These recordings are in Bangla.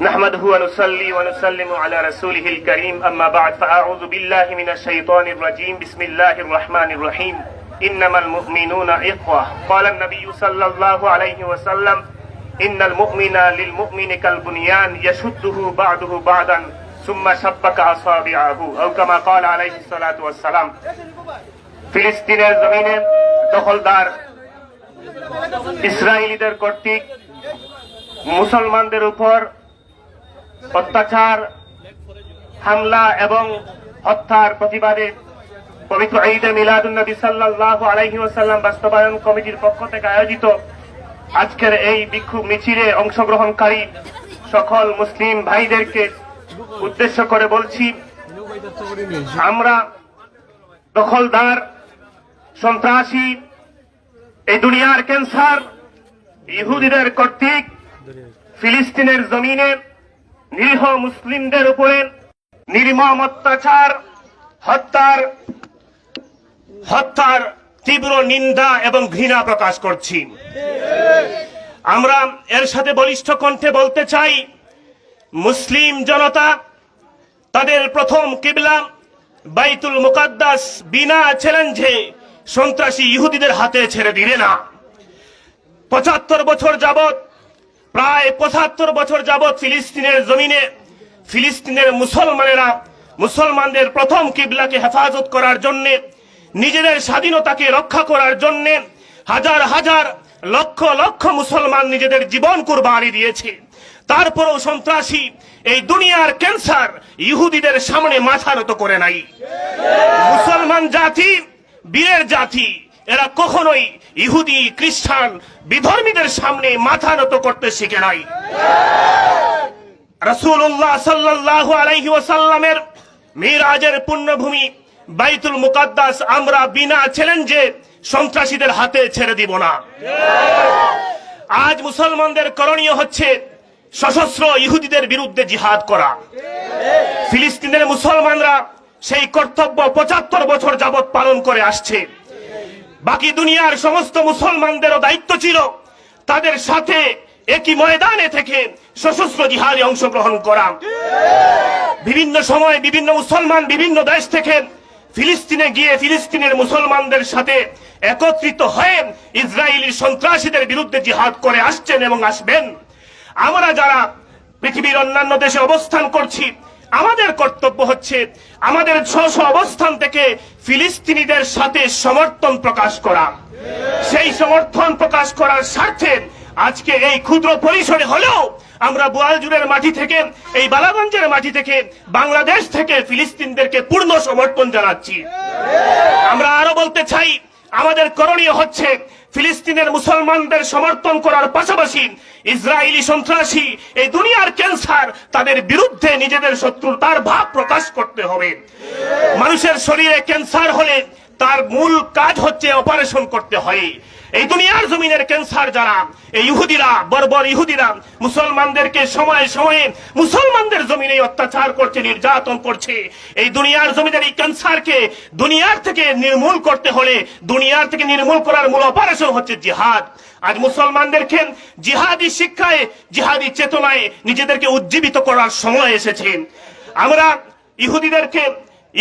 نحمده ونصلي ونسلم على رسوله الكريم أما بعد فأعوذ بالله من الشيطان الرجيم بسم الله الرحمن الرحيم إنما المؤمنون إخوة قال النبي صلى الله عليه وسلم إن المؤمن للمؤمن كالبنيان يشده بعضه بعضا ثم شبك أصابعه أو كما قال عليه الصلاة والسلام ফিলিস্তিনের জমিনে দখলদার ইসরায়েলিদের কর্তৃক মুসলমানদের উপর অত্যাচার, হামলা এবং হত্যার প্রতিবাদে পবিত্র ঈদে মিলাদুন্নবী সাল্লাল্লাহু আলাইহি ওয়াসাল্লাম বাস্তবায়ন কমিটির পক্ষ থেকে আয়োজিত আজকের এই বিক্ষোভ মিছিলে অংশগ্রহণকারী সকল মুসলিম ভাইদেরকে উদ্দেশ্য করে বলছি, আমরা দখলদার, সন্ত্রাসী, এই দুনিয়ার ক্যান্সার, ইহুদিদের কর্তৃক ফিলিস্তিনের জমিনে নিরীহ মুসলিমদের উপরে নির্মম অত্যাচার, হত্যার হত্যার তীব্র নিন্দা এবং ঘৃণা প্রকাশ করছি। আমরা এর সাথে বলিষ্ঠ কণ্ঠে বলতে চাই, মুসলিম জনতা, তাদের প্রথম কিবলা বাইতুল মুকাদ্দাস বিনা চ্যালেঞ্জে সন্ত্রাসী ইহুদিদের হাতে ছেড়ে দিবে না। পঁচাত্তর বছর যাবত প্রায় পঁচাত্তর বছর যাবত ফিলিস্তিনের জমিনে ফিলিস্তিনের মুসলমানেরা মুসলমানদের প্রথম কিবলাকে হেফাজত করার জন্যে, নিজেদের স্বাধীনতাকে রক্ষা করার জন্যে হাজার হাজার লক্ষ লক্ষ মুসলমান নিজেদের জীবন কুরবানি দিয়েছে। তারপরেও সন্ত্রাসী এই দুনিয়ার ক্যান্সার ইহুদিদের সামনে মাথা নত করে নাই। মুসলমান জাতি, বীরের জাতি এরা কখনোই ইহুদি, খ্রিস্টান, বিধর্মীদের সামনে মাথা নত করতে শিখে নাই। রসুল্লাহ সাল্লাহ আলাইহি ওয়াসাল্লামের মিরাজের পুণ্যভূমি বাইতুল মুকাদ্দাস, আমরা বিনা চ্যালেঞ্জে সন্ত্রাসীদের হাতে ছেড়ে দিব না। আজ মুসলমানদের করণীয় হচ্ছে সশস্ত্র ইহুদিদের বিরুদ্ধে জিহাদ করা। ফিলিস্তিনের মুসলমানরা সেই কর্তব্য পঁচাত্তর বছর যাবৎ পালন করে আসছে। বাকি দুনিয়ার সমস্ত মুসলমানদেরও দায়িত্ব ছিল। তাদের সাথে একই ময়দানে থেকে সশস্ত্র জিহাদে অংশগ্রহণ করা। বিভিন্ন সময় বিভিন্ন মুসলমান বিভিন্ন দেশ থেকে ফিলিস্তিনে গিয়ে ফিলিস্তিনের মুসলমানদের সাথে একত্রিত হয়ে ইসরায়েলি সন্ত্রাসীদের বিরুদ্ধে জিহাদ করে আসছেন এবং আসবেন। আমরা যারা পৃথিবীর অন্যান্য দেশে অবস্থান করছি আমাদের কর্তব্য হচ্ছে আমাদের স্ব অবস্থান থেকে ফিলিস্তিনিদের সাথে সমর্থন প্রকাশ করা। সেই সমর্থন প্রকাশ করার স্বার্থে আজকে এই ক্ষুদ্র পরিসরে হলেও আমরা বোয়ালজুরের মাটি থেকে, এই বালাগঞ্জের মাটি থেকে, বাংলাদেশ থেকে ফিলিস্তিনদেরকে পূর্ণ সমর্থন জানাচ্ছি। আমরা আরও বলতে চাই, আমাদের করণীয় হচ্ছে ফিলিস্তিনের মুসলমানদের সমর্থন করার পাশাপাশি ইসরায়েলি সন্ত্রাসী এই দুনিয়ার ক্যান্সার তাদের বিরুদ্ধে নিজেদের শত্রুতার ভাব প্রকাশ করতে হবে। মানুষের শরীরে ক্যান্সার হলে তার মূল কাজ হচ্ছে অপারেশন করতে হয়। এই দুনিয়ার জমিনের ক্যান্সার যারা, এই ইহুদিরা, বর্বর ইহুদিরা, মুসলমানদেরকে সময়ে সময়ে মুসলমানদের জমিনে অত্যাচার করছে, নির্যাতন করছে। এই দুনিয়ার জমিনের এই ক্যান্সারকে দুনিয়ার থেকে নির্মূল করতে হলে, দুনিয়ার থেকে নির্মূল করার মূল অপারেশন হচ্ছে জিহাদ। আজ মুসলমানদেরকে জিহাদি শিক্ষায়, জিহাদি চেতনায় নিজেদেরকে উজ্জীবিত করার সময় এসেছে। আমরা ইহুদিদেরকে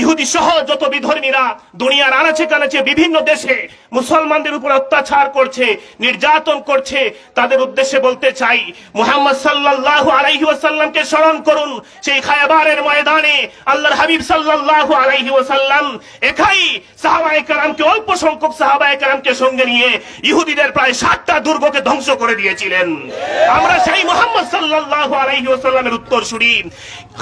ইহুদি সহ যত বিধর্মীরা দুনিয়ার আনাচে কানাচে বিভিন্ন দেশে মুসলমানদের উপর অত্যাচার করছে, নির্যাতন করছে, তাদের উদ্দেশ্যে বলতে চাই, মুহাম্মদ সাল্লাল্লাহু আলাইহি ওয়াসাল্লামকে স্মরণ করুন, সেই খায়বারের ময়দানে আল্লাহর হাবিব সাল্লাল্লাহু আলাইহি ওয়াসাল্লাম একাই সাহাবায়ে কেরামকে, অল্প সংখ্যক সাহাবায়ে কেরামকে সঙ্গে নিয়ে ইহুদিদের প্রায় সাতটা দুর্গকে ধ্বংস করে দিয়েছিলেন। আমরা সেই মুহাম্মদ সাল্লাল্লাহু আলাইহি ওয়াসাল্লামের উত্তর শুনি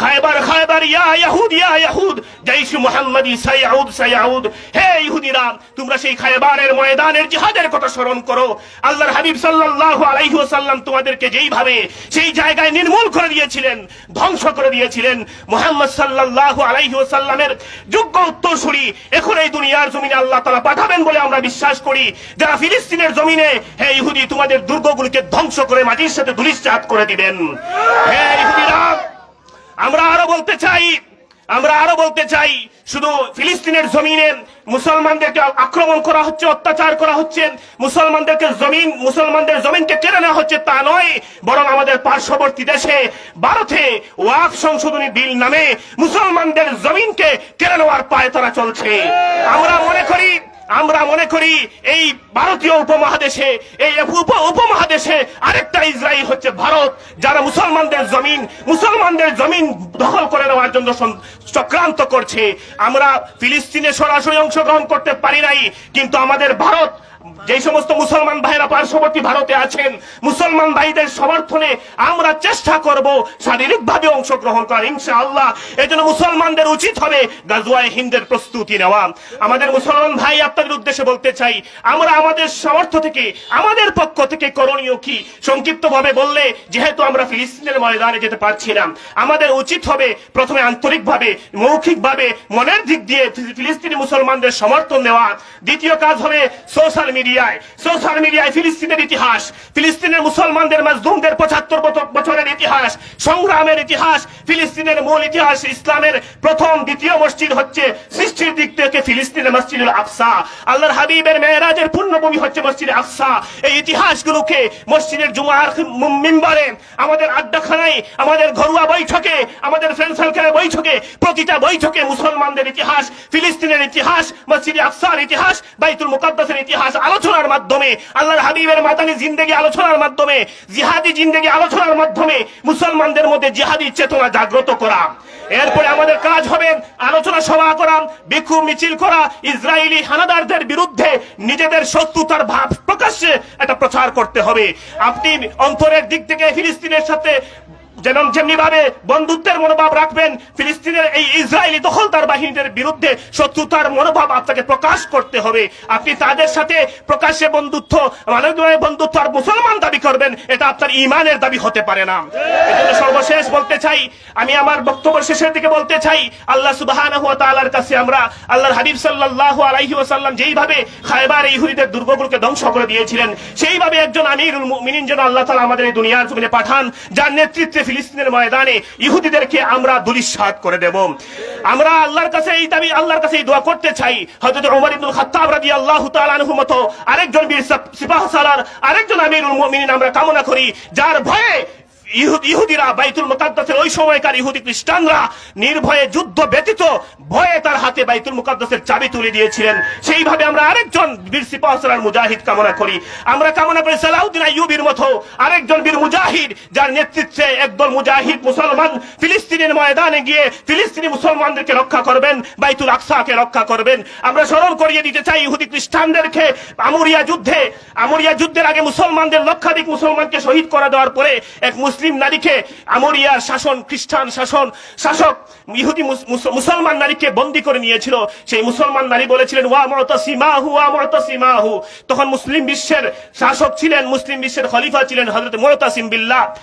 খায়বার খায়বার, ইয়া ইয়াহুদ ইয়া ইয়াহুদ জৈশ মুহাম্মাদি সাইয়াউদ সাইয়াউদ। হে ইহুদিরা, তোমরা সেই খায়বারের ময়দানের জিহাদের কথা স্মরণ করো। আল্লাহর হাবিব সাল্লাল্লাহু আলাইহি ওয়াসাল্লাম তোমাদেরকে যেইভাবে সেই জায়গায় নির্মূল করে দিয়েছিলেন, ধ্বংস করে দিয়েছিলেন, মুহাম্মদ সাল্লাল্লাহু আলাইহি ওয়াসাল্লামের যোগ্য উত্তরসূরি এখন এই দুনিয়ার জমিনে আল্লাহ তাআলা পাঠাবেন বলে আমরা বিশ্বাস করি। যারা ফিলিস্তিনের জমিনে, হে ইহুদি, তোমাদের দুর্গগুলিকে ধ্বংস করে মাটির সাথে ধুলিশ্বাত করে দিবেন। হে ইহুদিরা, আমরা আরও বলতে চাই আমরা আরও বলতে চাই, শুধু ফিলিস্তিনের জমিনে মুসলমানদেরকে আক্রমণ করা হচ্ছে, অত্যাচার করা হচ্ছে, মুসলমানদেরকে জমিন, মুসলমানদের জমিনকে কেড়ে নেওয়া হচ্ছে তা নয়, বরং আমাদের পার্শ্ববর্তী দেশে, ভারতে ওয়াক সংশোধনী বিল নামে মুসলমানদের জমিনকে কেড়ে নেওয়ার পায়ে তারা চলছে। আমরা মনে করি আমরা মনে করি এই ভারতীয় উপমহাদেশে, এই উপ উপমহাদেশে আরেকটা ইসরায়েল হচ্ছে ভারত, যারা মুসলমানদের জমিন মুসলমানদের জমিন দখল করে নেওয়ার জন্য চক্রান্ত করছে। আমরা ফিলিস্তিনে সরাসরি অংশগ্রহণ করতে পারি নাই, কিন্তু আমাদের ভারত যে সমস্ত মুসলমান ভাইরা পার্শ্ববর্তী ভারতে আছেন, মুসলমান ভাইদের সমর্থনে আমরা চেষ্টা করব শারীরিকভাবে অংশগ্রহণ করার ইনশা আল্লাহ এই জন্য মুসলমানদের উচিত হবে গাজওয়ায় হিন্দের প্রস্তুতি নেওয়া। আমাদের মুসলমান ভাই আপনাদের উদ্দেশ্যে বলতে চাই, আমরা আমাদের সামর্থ্য থেকে, আমাদের পক্ষ থেকে করণীয় কি? সংক্ষিপ্ত ভাবে বললে, যেহেতু আমরা ফিলিস্তিনের ময়দানে যেতে পারছি না, আমাদের উচিত হবে প্রথমে আন্তরিকভাবে, মৌখিকভাবে মনের দিক দিয়ে ফিলিস্তিনি মুসলমানদের সমর্থন নেওয়া। দ্বিতীয় কাজ হবে সোশ্যাল মিডিয়ায়, সোশ্যাল মিডিয়ায় ফিলিস্তিনের ইতিহাস, ফিলিস্তিনের মুসলমানদের পঁচাত্তর বছরের ইতিহাস, সংগ্রামের ইতিহাস, ফিলিস্তিনের মূল ইতিহাস, ইসলামের প্রথম দ্বিতীয় মসজিদ হচ্ছে সৃষ্টির দিক থেকে ফিলিস্তিনের মসজিদুল আফসা আল্লাহর হাবিবের মেয়েরাজের পূর্ণভূমি হচ্ছে মসজিদ আফসা এই ইতিহাসগুলোকে মসজিদের জুমার আমাদের আড্ডাখানায়, আমাদের ঘরোয়া বৈঠকে, আমাদের ফ্রেন্ড সার্কেলের বৈঠকে, প্রতিটা বৈঠকে মুসলমানদের ইতিহাস, ফিলিস্তিনের ইতিহাস, মসজিদ আফসার ইতিহাস, বাইতুল মুকাদ্দাসের ইতিহাস আলোচনার মাধ্যমে, আল্লাহর হাবিবের মাদানী জিন্দেগি আলোচনার মাধ্যমে, জিহাদি জিন্দেগি আলোচনার মাধ্যমে মুসলমানদের মধ্যে জিহাদি চেতনা জাগ্রত করা। এরপরে আমাদের কাজ হবে আলোচনা সভা করা, বিক্ষোভ মিছিল করা, ইসরায়েলি হানাদারদের বিরুদ্ধে নিজেদের শত্রুতার ভাব প্রকাশ্যে এটা প্রচার করতে হবে। আপনি অন্তরের দিক থেকে ফিলিস্তিনের সাথে যেন যেমনি ভাবে বন্ধুত্বের মনোভাব রাখবেন, ফিলিস্তিনের এই ইসরায়েলি বাহিনীদের বিরুদ্ধে শত্রুতার মনোভাব আপনাকে প্রকাশ করতে হবে। আপনি তাদের সাথে প্রকাশ্যে বন্ধুত্ব, মানবীয় বন্ধুত্ব আর মুসলমান দাবি করবেন, এটা আপনার ইমানের দাবি হতে পারে না। এজন্য সর্বশেষ বলতে চাই, আমি আমার বক্তব্য শেষের দিকে বলতে চাই, আল্লাহ কাছে আমরা আল্লাহর হাবিব আলাইহি যেইভাবে খায়বার দুর্গগুলোকে ধ্বংস করে দিয়েছিলেন, সেইভাবে একজন আমিরুল মুমিনিন যেন আল্লাহ আমাদের এই দুনিয়ার পাঠান, যার নেতৃত্বে ফিলিস্তিনের ময়দানে ইহুদিদেরকে আমরা দুলিশাত করে দেব। আমরা আল্লাহর কাছে এই দাবি, আল্লাহর কাছে এই দোয়া করতে চাই। হযরত ওমর ইবনে খাত্তাব রাদিয়াল্লাহু তাআলা আনহু মতো আরেকজন বীর সিপাহ সালার, আরেকজন আমিরুল মুমিনিন আমরা কামনা করি, যার ভয়ে ইহুদিরা বাইতুল মুকাদ্দাসের ওই সময়কার ইহুদি খ্রিস্টানরা নির্ভয়ে যুদ্ধ ব্যতীত ভয়ে তার হাতে বাইতুল মুকাদ্দাসের চাবি তুলে দিয়েছিলেন। সেইভাবে আমরা আরেকজন বীর মুজাহিদ কামনা করি। আমরা কামনা করি সালাউদ্দিন মতো আরেকজন বীর মুজাহিদ যার নেতৃত্বে একদল মুজাহিদ মুসলমান ফিলিস্তিনের ময়দানে গিয়ে ফিলিস্তিনি মুসলমানদেরকে রক্ষা করবেন, বাইতুল আকসাকে রক্ষা করবেন। আমরা স্মরণ করিয়ে দিতে চাই ইহুদি খ্রিস্টানদেরকে আমরিয়া যুদ্ধে, আমরিয়া যুদ্ধের আগে মুসলমানদের লক্ষাধিক মুসলমানকে শহীদ করে দেওয়ার পরে এক মুসলিম নারীকে আমরিয়ার শাসন, খ্রিস্টান শাসন, শাসক, ইহুদি মুস- মুস- মুসলমান নারীকে বন্দি করে নিয়েছিল। সেই মুসলমান নারী বলেছিলেন, ওয়া মুতাসিমাহু, ওয়া হু তখন মুসলিম বিশ্বের শাসক ছিলেন, মুসলিম বিশ্বের খলিফা ছিলেন হজরত মরতাসিম বিল্লাহ।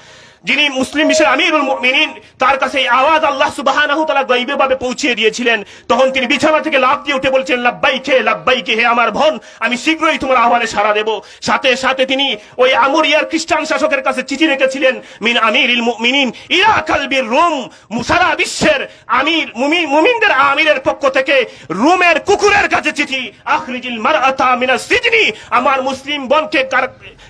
যিনি মুসলিম বিশ্বের আমিরুল মুমিনিন, তার কাছে আওয়াজ আল্লাহ সুবহানাহু তাআলা গায়বে পৌঁছিয়ে দিয়েছিলেন। তখন তিনি বিছানা থেকে লাফ দিয়ে উঠে বলছেন, লাব্বাইকে লাব্বাইকে হে আমার বোন, আমি শীঘ্রই তোমার আহ্বানে সাড়া দেব। সাথে সাথে তিনি ওই আমরিয়ার খ্রিস্টান শাসকের কাছে চিঠি রেখেছিলেন, মিন মুমিনিন, ইলা কালবির রুম সারা বিশ্বের আমির মুমিন মুমিনদের আমিরের পক্ষ থেকে রুমের কুকুরের কাছে চিঠি, আখরিজিল মারআতা মিনাস সিজনি, আমার মুসলিম বনকে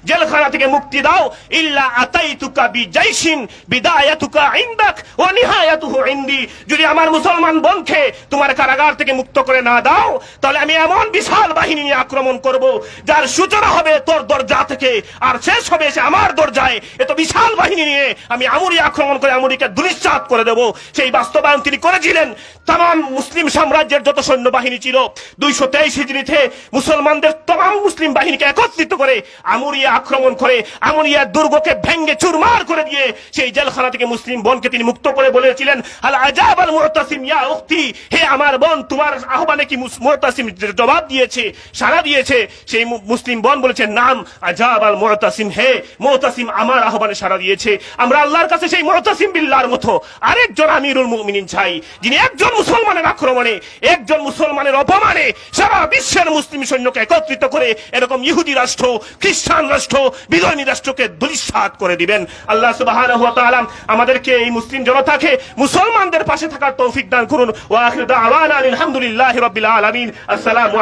জেলখানা থেকে মুক্তি দাও, ইল্লা আতাইতুকা বিজাইশিন বিদায়াতুকা ইনদাক ওয়া নিহায়াতুহু ইনদি। যদি আমার মুসলমান বোনকে তোমার কারাগার থেকে মুক্ত করে না দাও, তাহলে আমি এমন বিশাল বাহিনী নিয়ে আক্রমণ করব, যার সূচনা হবে তোর দরজা থেকে, আর শেষ হবে সে আমার দরজায়। এত বিশাল বাহিনী নিয়ে আমি আমুরি আক্রমণ করে আমুরিকে দুলিশ্বাত করে দেব। সেই বাস্তবায়ন তিনি করেছিলেন। তাম মুসলিম সাম্রাজ্যের যত সৈন্যবাহিনী ছিল, দুইশো তেইশ হিজড়িতে মুসলমানদের তমাম মুসলিম বাহিনীকে একত্রিত করে আমুরিয়া আক্রমণ করে আমুরিয়া দুর্গকে ভেঙ্গে চুরমার করে দিয়ে সেই জেলখানা থেকে মুসলিম বোনকে তিনি মুক্ত করে বলেছিলেন, আল আজাব আল মুতাসিম ইয়া উখতি, হে আমার বোন, তোমার আহ্বানে কি মুতাসিম জবাব দিয়েছে, সাড়া দিয়েছে? সেই মুসলিম বোন বলেছে, নাম আজাব আল মুতাসিম, হে মুতাসিম আমার আহ্বানে সাড়া দিয়েছে। আমরা আল্লাহর কাছে সেই মুতাসিম বিল্লাহর মতো আরেকজন আমিরুল মুমিনিন চাই, যিনি একজন মুসলমানের আক্রমণে, একজন মুসলমানের অপমানে সারা বিশ্বের মুসলিম সৈন্যকে একত্রিত করে এরকম ইহুদি রাষ্ট্র, খ্রিস্টান রাষ্ট্র, বিধর্মী রাষ্ট্রকে দুলিশাত করে দিবেন। আল্লাহ সুবহানাহু আমাদেরকে এই মুসলিম জনতাকে মুসলমানদের পাশে থাকার তৌফিক দান করুন। ওয়া আখির দাওয়ানা আলহামদুলিল্লাহি রাব্বিল আলামিন। আসসালামু